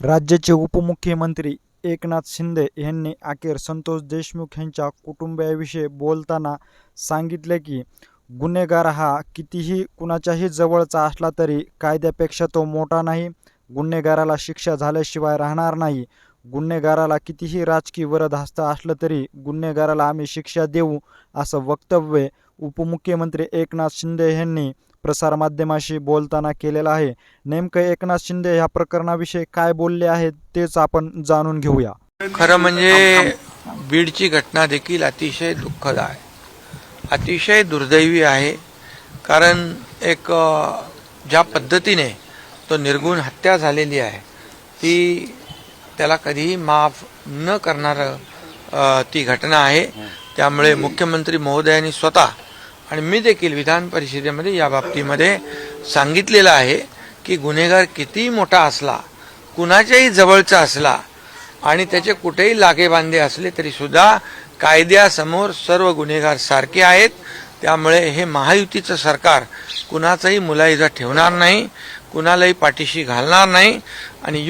राज्याचे उपमुख्यमंत्री एकनाथ शिंदे यांनी अखेर संतोष देशमुख यांच्या कुटुंबियाविषयी बोलताना सांगितले की गुन्हेगार हा कितीही कुणाच्याही जवळचा असला तरी कायद्यापेक्षा तो मोठा नाही गुन्हेगाराला शिक्षा झाल्याशिवाय राहणार नाही गुन्हेगाराला कितीही राजकीय वरदहस्त असलं तरी गुन्हेगाराला आम्ही शिक्षा देऊ असं वक्तव्य उपमुख्यमंत्री एकनाथ शिंदे यांनी प्रसारमाध्यमाशी बोलताना केलेलं आहे. नेमकं एकनाथ शिंदे ह्या प्रकरणाविषयी काय बोलले आहेत तेच आपण जाणून घेऊया. खरं म्हणजे बीडची घटना देखील अतिशय दुःखद आहे. अतिशय दुर्दैवी आहे. कारण एक ज्या पद्धतीने तो निर्गुण हत्या झालेली आहे ती त्याला कधीही माफ न करणारं ती घटना आहे. त्यामुळे मुख्यमंत्री महोदयांनी स्वतः आणि मी देखील विधान परिषदेमध्ये या बाबतीमध्ये सांगितलेलं आहे की गुन्हेगार कितीही मोठा असला कुणाच्याही जवळचा असला आणि त्याचे कुठेही लागेबांधे असले तरी सुद्धा कायद्यासमोर सर्व गुन्हेगार सारखे आहेत. त्यामुळे हे महायुतीचं सरकार कुणाचाही मुलायजा ठेवणार नाही कुणालाही पाठीशी घालणार नाही आणि